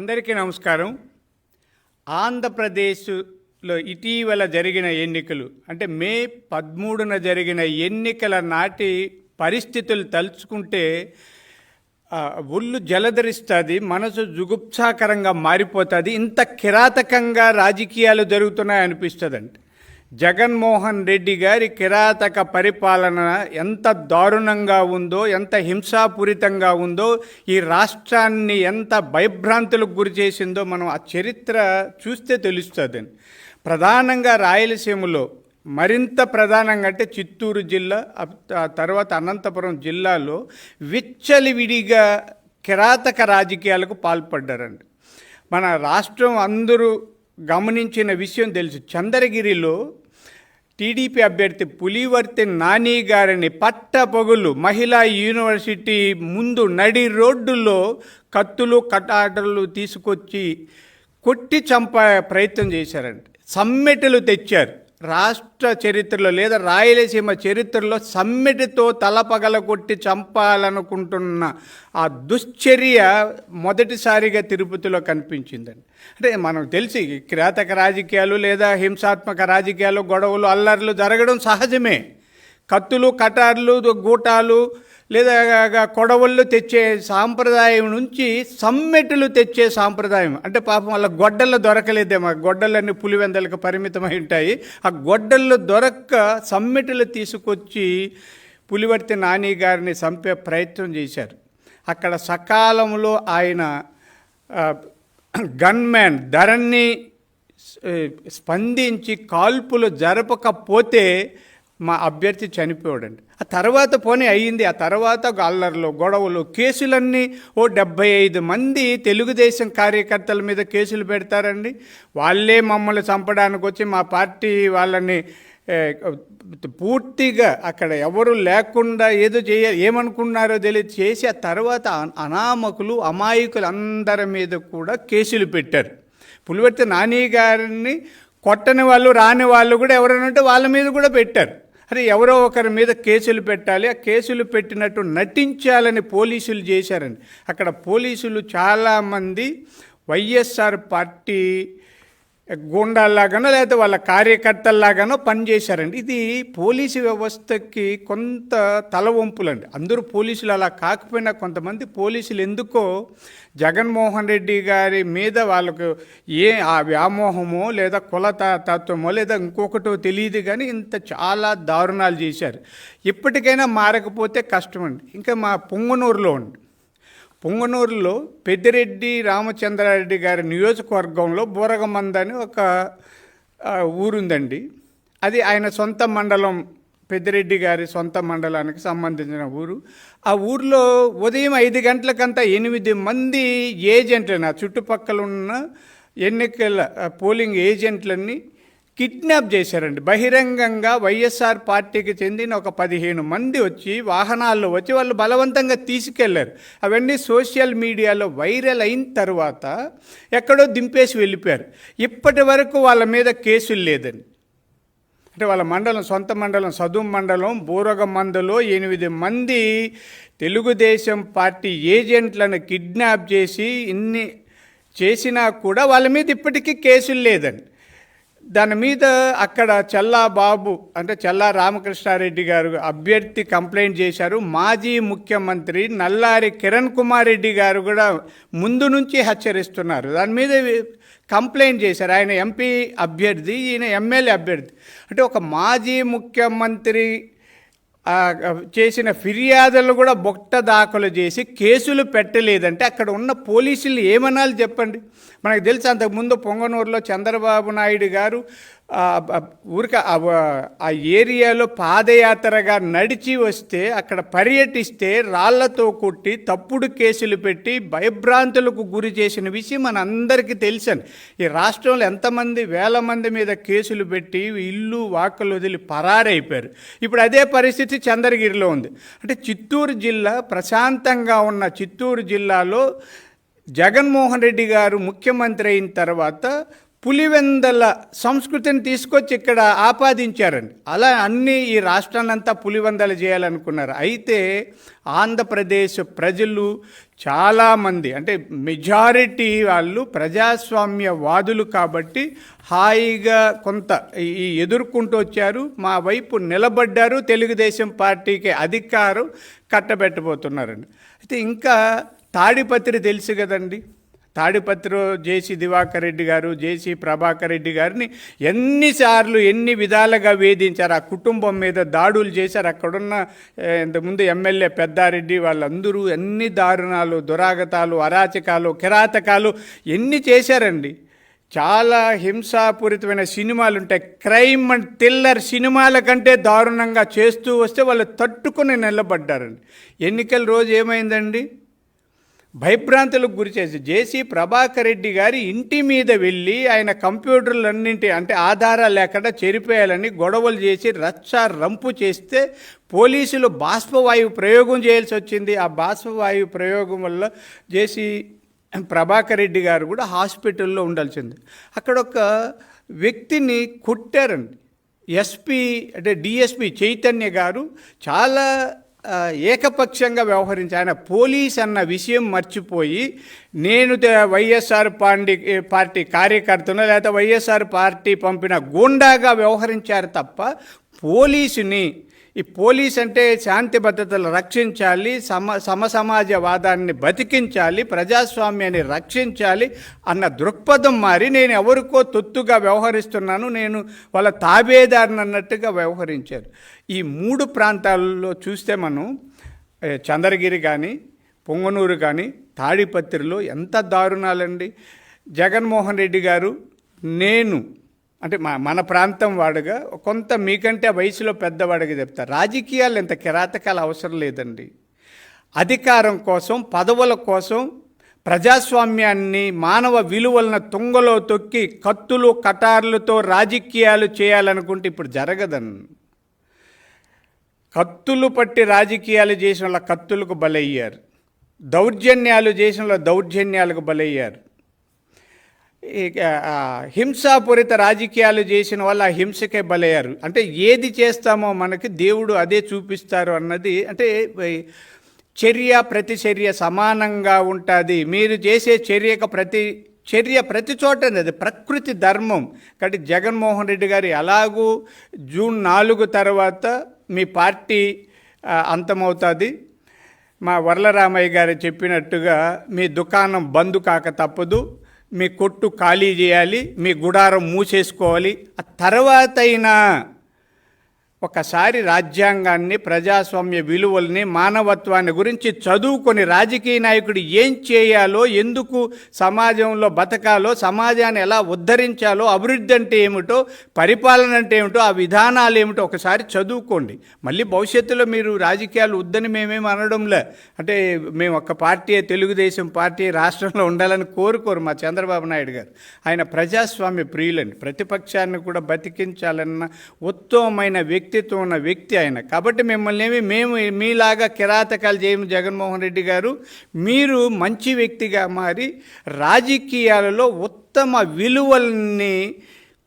అందరికీ నమస్కారం. ఆంధ్రప్రదేశ్లో ఇటీవల జరిగిన ఎన్నికలు అంటే మే పదమూడున జరిగిన ఎన్నికల నాటి పరిస్థితులు తలుచుకుంటే ఒళ్ళు జలధరిస్తుంది మనసు జుగుప్సాకరంగా మారిపోతుంది ఇంత కిరాతకంగా రాజకీయాలు జరుగుతున్నాయి అనిపిస్తుందండి జగన్మోహన్ రెడ్డి గారి కిరాతక పరిపాలన ఎంత దారుణంగా ఉందో ఎంత హింసాపూరితంగా ఉందో ఈ రాష్ట్రాన్ని ఎంత భయభ్రాంతులకు గురి చేసిందో మనం ఆ చరిత్ర చూస్తే తెలుస్తుంది. ప్రధానంగా రాయలసీమలో మరింత ప్రధానంగా అంటే చిత్తూరు జిల్లా ఆ తర్వాత అనంతపురం జిల్లాలో విచ్చలివిడిగా కిరాతక రాజకీయాలకు పాల్పడ్డారండి. మన రాష్ట్రం అందరూ గమనించిన విషయం తెలుసు. చంద్రగిరిలో టీడీపీ అభ్యర్థి పులివర్తి నాని గారిని పట్టపగులు మహిళా యూనివర్సిటీ ముందు నడి రోడ్డులో కత్తులు కటాటలు తీసుకొచ్చి కొట్టి చంపే ప్రయత్నం చేశారండి సమ్మెటలు తెచ్చారు. రాష్ట్ర చరిత్రలో లేదా రాయలసీమ చరిత్రలో సమ్మెటితో తలపగల కొట్టి చంపాలనుకుంటున్న ఆ దుశ్చర్య మొదటిసారిగా తిరుపతిలో కనిపించిందండి. అంటే మనకు తెలిసి కిరాతక రాజకీయాలు లేదా హింసాత్మక రాజకీయాలు గొడవలు అల్లర్లు జరగడం సహజమే. కత్తులు కటార్లు గూటాలు లేదా కొడవళ్ళు తెచ్చే సాంప్రదాయం నుంచి సమ్మెటలు తెచ్చే సాంప్రదాయం. అంటే పాపం వాళ్ళ గొడ్డళ్ళు దొరకలేదేమో గొడ్డలన్నీ పులివెందలకు పరిమితమై ఉంటాయి. ఆ గొడ్డళ్ళు దొరక్క సమ్మెటలు తీసుకొచ్చి పులివర్తి నాని గారిని చంపే ప్రయత్నం చేశారు. అక్కడ సకాలంలో ఆయన గన్మ్యాన్ ధరణి స్పందించి కాల్పులు జరపకపోతే మా అభ్యర్థి చనిపోయాడండి. ఆ తర్వాత పోనీ అయ్యింది. ఆ తర్వాత అల్లర్లు గొడవలు కేసులన్నీ ఓ డెబ్బై ఐదు మంది తెలుగుదేశం కార్యకర్తల మీద కేసులు పెడతారండి. వాళ్ళే మమ్మల్ని చంపడానికి వచ్చి మా పార్టీ వాళ్ళని పూర్తిగా అక్కడ ఎవరు లేకుండా ఏదో చేయ ఏమనుకున్నారో తెలియదు. చేసి ఆ తర్వాత అనామకులు అమాయకులు అందరి మీద కూడా కేసులు పెట్టారు. పులివర్తి నాని గారిని కొట్టని వాళ్ళు రాని వాళ్ళు కూడా ఎవరైనా ఉంటే వాళ్ళ మీద కూడా పెట్టారు. అరే ఎవరో ఒకరి మీద కేసులు పెట్టాలి. ఆ కేసులు పెట్టినట్టు నటించాలని పోలీసులు చేశారండి. అక్కడ పోలీసులు చాలామంది వైఎస్ఆర్ పార్టీ గూండాల్లాగానో లేకపోతే వాళ్ళ కార్యకర్తల్లాగానో పనిచేశారండి. ఇది పోలీసు వ్యవస్థకి కొంత తలవంపులండి అందరూ పోలీసులు అలా కాకపోయినా కొంతమంది పోలీసులు ఎందుకో జగన్మోహన్ రెడ్డి గారి మీద వాళ్ళకు ఏ ఆ వ్యామోహమో లేదా కుల త- తత్వమో లేదా ఇంకొకటో తెలియదు కానీ ఇంత చాలా దారుణాలు చేశారు. ఇప్పటికైనా మారకపోతే కష్టం అండి ఇంకా మా పొంగనూరులో ఉండి పొంగనూరులో పెద్దిరెడ్డి రామచంద్రారెడ్డి గారి నియోజకవర్గంలో బూరగమంద అని ఒక ఊరుందండి. అది ఆయన సొంత మండలం పెద్దిరెడ్డి గారి సొంత మండలానికి సంబంధించిన ఊరు. ఆ ఊర్లో ఉదయం ఐదు గంటలకంతా ఎనిమిది మంది ఏజెంట్లని ఆ చుట్టుపక్కల ఉన్న ఎన్నికల పోలింగ్ ఏజెంట్లన్నీ కిడ్నాప్ చేశారండి. బహిరంగంగా వైఎస్ఆర్ పార్టీకి చెందిన ఒక పదిహేను మంది వచ్చి వాహనాల్లో వచ్చి వాళ్ళు బలవంతంగా తీసుకెళ్ళారు. అవన్నీ సోషల్ మీడియాలో వైరల్ అయిన తర్వాత ఎక్కడో దింపేసి వెళ్ళిపోయారు. ఇప్పటి వరకు వాళ్ళ మీద కేసులు లేదండి. అంటే వాళ్ళ మండలం సొంత మండలం చదువు మండలం బూరగ మందలో ఎనిమిది మంది తెలుగుదేశం పార్టీ ఏజెంట్లను కిడ్నాప్ చేసి ఇన్ని చేసినా కూడా వాళ్ళ మీద ఇప్పటికీ కేసులు లేదండి. దాని మీద అక్కడ చల్లా బాబు అంటే చల్లా రామకృష్ణారెడ్డి గారు అభ్యర్థి కంప్లైంట్ చేశారు. మాజీ ముఖ్యమంత్రి నల్లారి కిరణ్ కుమార్ రెడ్డి గారు కూడా ముందు నుంచి హెచ్చరిస్తున్నారు. దాని మీద కంప్లైంట్ చేశారు. ఆయన ఎంపీ అభ్యర్థి ఈయన ఎమ్మెల్యే అభ్యర్థి. అంటే ఒక మాజీ ముఖ్యమంత్రి చేసిన ఫిర్యాదులు కూడా బొట్ట దాఖలు చేసి కేసులు పెట్టలేదంటే అక్కడ ఉన్న పోలీసులు ఏమనాలి చెప్పండి? మనకు తెలుసు అంతకుముందు పొంగనూరులో చంద్రబాబు నాయుడు గారు ఊరిక ఆ, ఏరియాలో పాదయాత్రగా నడిచి వస్తే అక్కడ పర్యటిస్తే రాళ్ళతో కొట్టి తప్పుడు కేసులు పెట్టి భయభ్రాంతులకు గురి చేసిన విషయం మన అందరికీ ఈ రాష్ట్రంలో ఎంతమంది వేల మంది మీద కేసులు పెట్టి ఇల్లు వాకలు వదిలి పరారైపోయారు. ఇప్పుడు అదే పరిస్థితి చంద్రగిరిలో ఉంది. అంటే చిత్తూరు జిల్లా ప్రశాంతంగా ఉన్న చిత్తూరు జిల్లాలో జగన్మోహన్ రెడ్డి గారు ముఖ్యమంత్రి అయిన తర్వాత పులివెందల సంస్కృతిని తీసుకొచ్చి ఇక్కడ ఆపాదించారండి. అలా అన్ని ఈ రాష్ట్రాన్నంతా పులివెందలు చేయాలనుకున్నారు. అయితే ఆంధ్రప్రదేశ్ ప్రజలు చాలామంది అంటే మెజారిటీ వాళ్ళు ప్రజాస్వామ్యవాదులు కాబట్టి హాయిగా కొంత ఈ ఎదుర్కొంటూ వచ్చారు. మా వైపు నిలబడ్డారు. తెలుగుదేశం పార్టీకి అధికారం కట్టబెట్టబోతున్నారండి. అయితే ఇంకా తాడిపత్రి తెలుసు కదండి. తాడిపత్రి జేసీ దివాకర్ రెడ్డి గారు జేసీ ప్రభాకర్ రెడ్డి గారిని ఎన్నిసార్లు ఎన్ని విధాలుగా వేధించారు ఆ కుటుంబం మీద దాడులు చేశారు. అక్కడున్న ఇంతకుముందు ఎమ్మెల్యే పెద్దారెడ్డి వాళ్ళందరూ ఎన్ని దారుణాలు దురాగతాలు అరాచకాలు కిరాతకాలు ఎన్ని చేశారండి. చాలా హింసాపూరితమైన సినిమాలు ఉంటాయి. క్రైమ్ అండ్ థ్రిల్లర్ సినిమాల కంటే దారుణంగా చేస్తూ వస్తే వాళ్ళు తట్టుకుని నిలబడ్డారండి. ఎన్నికల రోజు ఏమైందండి? భయభ్రాంతులకు గురి చేసి జేసీ ప్రభాకర్ రెడ్డి గారి ఇంటి మీద వెళ్ళి ఆయన కంప్యూటర్లన్నింటి అంటే ఆధారాలు లేకుండా చెరిపేయాలని గొడవలు చేసి రచ్చ రంపు చేస్తే పోలీసులు బాష్పవాయువు ప్రయోగం చేయాల్సి వచ్చింది. ఆ బాష్పవాయువు ప్రయోగం వల్ల జేసీ ప్రభాకర్ రెడ్డి గారు కూడా హాస్పిటల్లో ఉండాల్సింది. అక్కడ ఒక వ్యక్తిని కొట్టారండి. ఎస్పీ అంటే డిఎస్పి చైతన్య గారు చాలా ఏకపక్షంగా వ్యవహరించి ఆయన పోలీస్ అన్న విషయం మర్చిపోయి నేను వైఎస్ఆర్ పాండి పార్టీ కార్యకర్తను లేకపోతే వైఎస్ఆర్ పార్టీ పంపిన గూండాగా వ్యవహరించారు తప్ప పోలీసుని ఈ పోలీస్ అంటే శాంతి భద్రతలు రక్షించాలి సమ సమసమాజవాదాన్ని బతికించాలి ప్రజాస్వామ్యాన్ని రక్షించాలి అన్న దృక్పథం మారి నేను ఎవరికో తొత్తుగా వ్యవహరిస్తున్నాను నేను వాళ్ళ తాబేదారిని అన్నట్టుగా వ్యవహరించారు. ఈ మూడు ప్రాంతాల్లో చూస్తే మనం చంద్రగిరి కానీ పొంగనూరు కానీ తాడిపత్రిలో ఎంత దారుణాలండి. జగన్మోహన్ రెడ్డి గారు నేను అంటే మా మన ప్రాంతం వాడుగా కొంత మీకంటే వయసులో పెద్దవాడిగా చెప్తా. రాజకీయాలు ఇంత కిరాతకాలు అవసరం లేదండి. అధికారం కోసం పదవుల కోసం ప్రజాస్వామ్యాన్ని మానవ విలువలను తుంగలో తొక్కి కత్తులు కటార్లతో రాజకీయాలు చేయాలనుకుంటే ఇప్పుడు జరగదండి కత్తులు పట్టి రాజకీయాలు చేసిన వాళ్ళ కత్తులకు బలయ్యారు. దౌర్జన్యాలు చేసిన వాళ్ళ దౌర్జన్యాలకు బలయ్యారు. హింసాపూరిత రాజకీయాలు చేసిన వాళ్ళు ఆ హింసకే బలయ్యారు. అంటే ఏది చేస్తామో మనకి దేవుడు అదే చూపిస్తారు అన్నది అంటే చర్య ప్రతిచర్య సమానంగా ఉంటుంది. మీరు చేసే చర్యకు ప్రతి చర్య ప్రతి చోట అది ప్రకృతి ధర్మం. కాబట్టి జగన్మోహన్ రెడ్డి గారు ఎలాగూ జూన్ నాలుగు తర్వాత మీ పార్టీ అంతమవుతుంది. మా వరలరామయ్య గారు చెప్పినట్టుగా మీ దుకాణం బంద్ కాక తప్పదు. మీ కొట్టు ఖాళీ చేయాలి మీ గుడారం మూసేసుకోవాలి. ఆ తర్వాత అయినా ఒకసారి రాజ్యాంగాన్ని ప్రజాస్వామ్య విలువల్ని మానవత్వాన్ని గురించి చదువుకొని రాజకీయ నాయకుడు ఏం చేయాలో ఎందుకు సమాజంలో బతకాలో సమాజాన్ని ఎలా ఉద్ధరించాలో అభివృద్ధి అంటే ఏమిటో పరిపాలన అంటే ఏమిటో ఆ విధానాలు ఏమిటో ఒకసారి చదువుకోండి. మళ్ళీ భవిష్యత్తులో మీరు రాజకీయాలు వద్దని మేమేం అనడంలే. అంటే మేము ఒక పార్టీ తెలుగుదేశం పార్టీ రాష్ట్రంలో ఉండాలని కోరుకోరు మా చంద్రబాబు నాయుడు గారు. ఆయన ప్రజాస్వామ్య ప్రియులండి ప్రతిపక్షాన్ని కూడా బతికించాలన్న ఉత్తమమైన వ్యక్తి వ్యక్తిత్వం ఉన్న వ్యక్తి ఆయన. కాబట్టి మిమ్మల్ని ఏమి మేము మీలాగా కిరాతకాలు చేయము జగన్మోహన్ రెడ్డి గారు. మీరు మంచి వ్యక్తిగా మారి రాజకీయాలలో ఉత్తమ విలువల్ని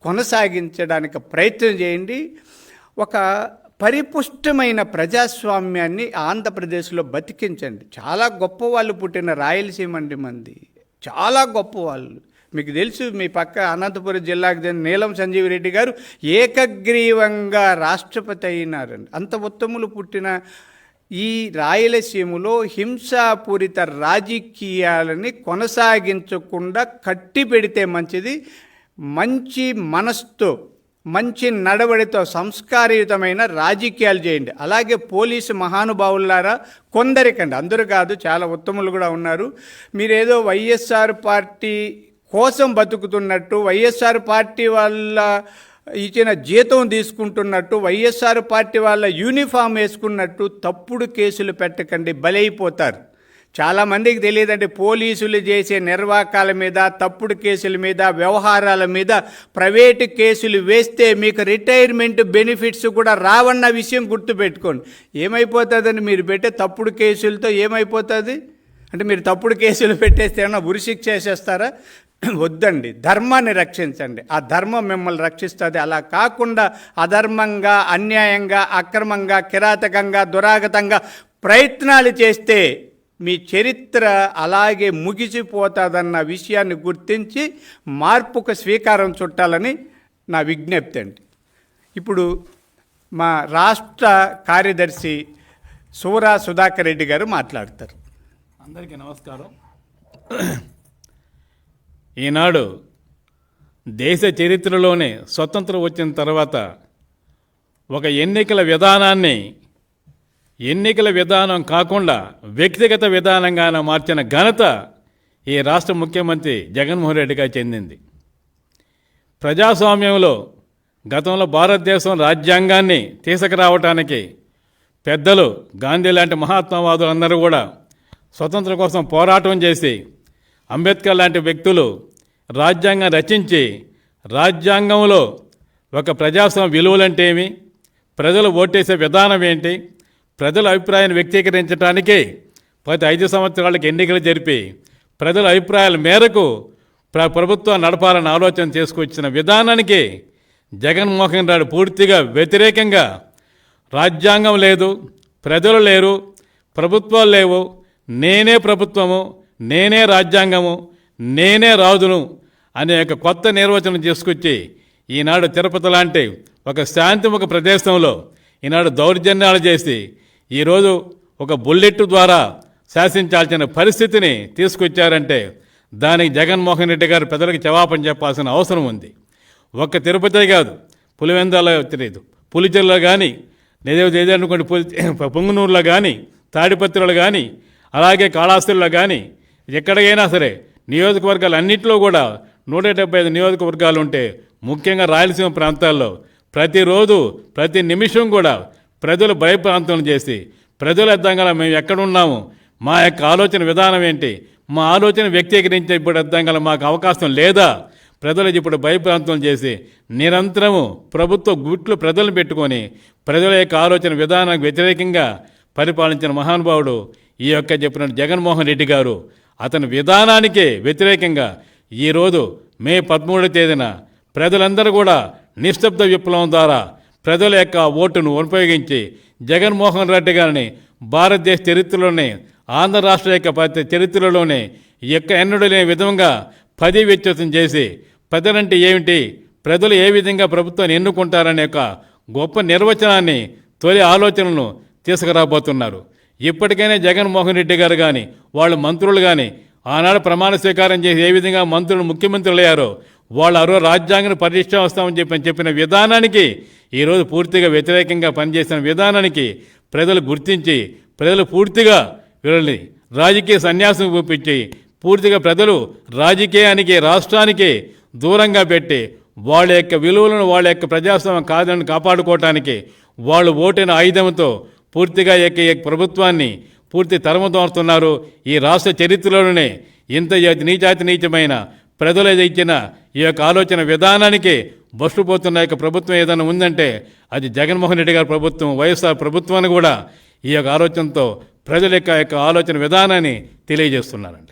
కొనసాగించడానికి ప్రయత్నం చేయండి. ఒక పరిపుష్టమైన ప్రజాస్వామ్యాన్ని ఆంధ్రప్రదేశ్లో బతికించండి. చాలా గొప్ప వాళ్ళు పుట్టిన రాయలసీమ అండి మంది. చాలా గొప్ప వాళ్ళు మీకు తెలుసు మీ పక్క అనంతపురం జిల్లాకు చెందిన నీలం సంజీవ్ రెడ్డి గారు ఏకగ్రీవంగా రాష్ట్రపతి అయినారండి. అంత ఉత్తములు పుట్టిన ఈ రాయలసీమలో హింసాపూరిత రాజకీయాలని కొనసాగించకుండా కట్టి పెడితే మంచిది. మంచి మనస్తో మంచి నడవడితో సంస్కారయుతమైన రాజకీయాలు చేయండి. అలాగే పోలీసు మహానుభావులారా కొందరికండి. అందరూ కాదు చాలా ఉత్తములు కూడా ఉన్నారు. మీరేదో వైఎస్ఆర్ పార్టీ కోసం బతుకుతున్నట్టు వైఎస్ఆర్ పార్టీ వాళ్ళ ఇచ్చిన జీతం తీసుకుంటున్నట్టు వైఎస్ఆర్ పార్టీ వాళ్ళ యూనిఫామ్ వేసుకున్నట్టు తప్పుడు కేసులు పెట్టకండి బలైపోతారు. చాలామందికి తెలియదండి పోలీసులు చేసే నిర్వాకాల మీద తప్పుడు కేసుల మీద వ్యవహారాల మీద ప్రైవేటు కేసులు వేస్తే మీకు రిటైర్మెంట్ బెనిఫిట్స్ కూడా రావన్న విషయం గుర్తుపెట్టుకోండి. ఏమైపోతుందని మీరు పెట్టే తప్పుడు కేసులతో ఏమైపోతుంది? అంటే మీరు తప్పుడు కేసులు పెట్టేస్తే ఏమన్నా ఉరిశిక్ష చేసేస్తారా వద్దండి. ధర్మాన్ని రక్షించండి. ఆ ధర్మం మిమ్మల్ని రక్షిస్తుంది. అలా కాకుండా అధర్మంగా అన్యాయంగా అక్రమంగా కిరాతకంగా దురాగతంగా ప్రయత్నాలు చేస్తే మీ చరిత్ర అలాగే ముగిసిపోతుందన్న విషయాన్ని గుర్తించి మార్పుకు స్వీకారం చుట్టాలని నా విజ్ఞప్తి అండి. ఇప్పుడు మా రాష్ట్ర కార్యదర్శి సూరా సుధాకర్ రెడ్డి గారు మాట్లాడతారు. అందరికీ నమస్కారం. ఈనాడు దేశ చరిత్రలోనే స్వతంత్రం వచ్చిన తర్వాత ఒక ఎన్నికల విధానాన్ని ఎన్నికల విధానం కాకుండా వ్యక్తిగత విధానంగాన మార్చిన ఘనత ఈ రాష్ట్ర ముఖ్యమంత్రి జగన్మోహన్ రెడ్డిగా చెందింది. ప్రజాస్వామ్యంలో గతంలో భారతదేశం రాజ్యాంగాన్ని తీసుకురావటానికి పెద్దలు గాంధీ లాంటి మహాత్మావాదులందరూ కూడా స్వతంత్రం కోసం పోరాటం చేసి అంబేద్కర్ లాంటి వ్యక్తులు రాజ్యాంగం రచించి రాజ్యాంగంలో ఒక ప్రజాస్వామ్య విలువలంటే ఏమి? ప్రజలు ఓటేసే విధానం ఏంటి? ప్రజల అభిప్రాయాన్ని వ్యక్తీకరించడానికి ప్రతి ఐదు సంవత్సరాలకు ఎన్నికలు జరిపి ప్రజల అభిప్రాయాల మేరకు ప్ర ప్రభుత్వం నడపాలని ఆలోచన చేసుకొచ్చిన విధానానికి జగన్మోహన్ రెడ్డి పూర్తిగా వ్యతిరేకంగా రాజ్యాంగం లేదు ప్రజలు లేరు ప్రభుత్వాలు లేవు నేనే ప్రభుత్వము నేనే రాజ్యాంగము నేనే రాజును అనే ఒక కొత్త నిర్వచనం చేసుకొచ్చి ఈనాడు తిరుపతి లాంటి ఒక శాంతిముఖ ప్రదేశంలో ఈనాడు దౌర్జన్యాలు చేసి ఈరోజు ఒక బుల్లెట్ ద్వారా శాసించాల్సిన పరిస్థితిని తీసుకొచ్చారంటే దానికి జగన్మోహన్ రెడ్డి గారు ప్రజలకు జవాబం చెప్పాల్సిన అవసరం ఉంది. ఒక్క తిరుపతి కాదు పులివెందాలో తెలియదు. పులిచెర్లో కానీ లేదా ఏదనుకోండి పులి పొంగునూరులో కానీ తాడిపత్రిలో కానీ అలాగే కాళాస్తిలో కానీ ఎక్కడికైనా సరే నియోజకవర్గాలు అన్నింటిలో కూడా నూట డెబ్బై ఐదు నియోజకవర్గాలు ఉంటే ముఖ్యంగా రాయలసీమ ప్రాంతాల్లో ప్రతిరోజు ప్రతి నిమిషం కూడా ప్రజలు భయప్రాంతం చేసి ప్రజలు అర్థంగా మేము ఎక్కడున్నాము మా యొక్క ఆలోచన విధానం ఏంటి మా ఆలోచన వ్యక్తీకరించే ఇప్పుడు అర్థంగా మాకు అవకాశం లేదా? ప్రజలు ఇప్పుడు భయప్రాంతం చేసి నిరంతరము ప్రభుత్వ గుట్లు ప్రజలను పెట్టుకొని ప్రజల యొక్క ఆలోచన విధానానికి వ్యతిరేకంగా పరిపాలించిన మహానుభావుడు ఈ యొక్క చెప్పిన జగన్మోహన్ రెడ్డి గారు. అతని విధానానికే వ్యతిరేకంగా ఈరోజు మే పదమూడవ తేదీన ప్రజలందరూ కూడా నిశ్శబ్ద విప్లవం ద్వారా ప్రజల యొక్క ఓటును ఉపయోగించి జగన్మోహన్ రెడ్డి గారిని భారతదేశ చరిత్రలోనే ఆంధ్ర రాష్ట్ర యొక్క ప్రతి చరిత్రలోనే ఎక్క ఎన్నడూ లేని విధంగా పది వ్యత్యాసం చేసి ప్రజలంటే ఏమిటి ప్రజలు ఏ విధంగా ప్రభుత్వాన్ని ఎన్నుకుంటారనే ఒక గొప్ప నిర్వచనాన్ని తొలి ఆలోచనలను తీసుకురాబోతున్నారు. ఇప్పటికైనా జగన్మోహన్ రెడ్డి గారు కానీ వాళ్ళ మంత్రులు కానీ ఆనాడు ప్రమాణ స్వీకారం చేసి ఏ విధంగా మంత్రులు ముఖ్యమంత్రులు అయ్యారో వాళ్ళు అరవై రాజ్యాంగాన్ని పరిరక్షణ వస్తామని చెప్పి చెప్పిన విధానానికి ఈరోజు పూర్తిగా వ్యతిరేకంగా పనిచేసిన విధానానికి ప్రజలు గుర్తించి ప్రజలు పూర్తిగా వీళ్ళని రాజకీయ సన్యాసం చూపించి పూర్తిగా ప్రజలు రాజకీయానికి రాష్ట్రానికి దూరంగా పెట్టి వాళ్ళ యొక్క విలువలను వాళ్ళ యొక్క ప్రజాస్వామ్యం కాదని కాపాడుకోవటానికి వాళ్ళు ఓటైన ఆయుధంతో పూర్తిగా ఈ ప్రభుత్వాన్ని పూర్తి తరమతోస్తున్నారు ఈ రాష్ట్ర చరిత్రలోనే ఇంత నీచాతి నీచమైన ప్రజలు ఇచ్చిన ఈ యొక్క ఆలోచన విధానానికి బస్సుపోతున్న యొక్క ప్రభుత్వం ఏదైనా ఉందంటే అది జగన్మోహన్ రెడ్డి గారి ప్రభుత్వం వైఎస్ఆర్ ప్రభుత్వాన్ని కూడా ఈ యొక్క ఆలోచనతో ప్రజల యొక్క యొక్క ఆలోచన విధానాన్ని తెలియజేస్తున్నారండి.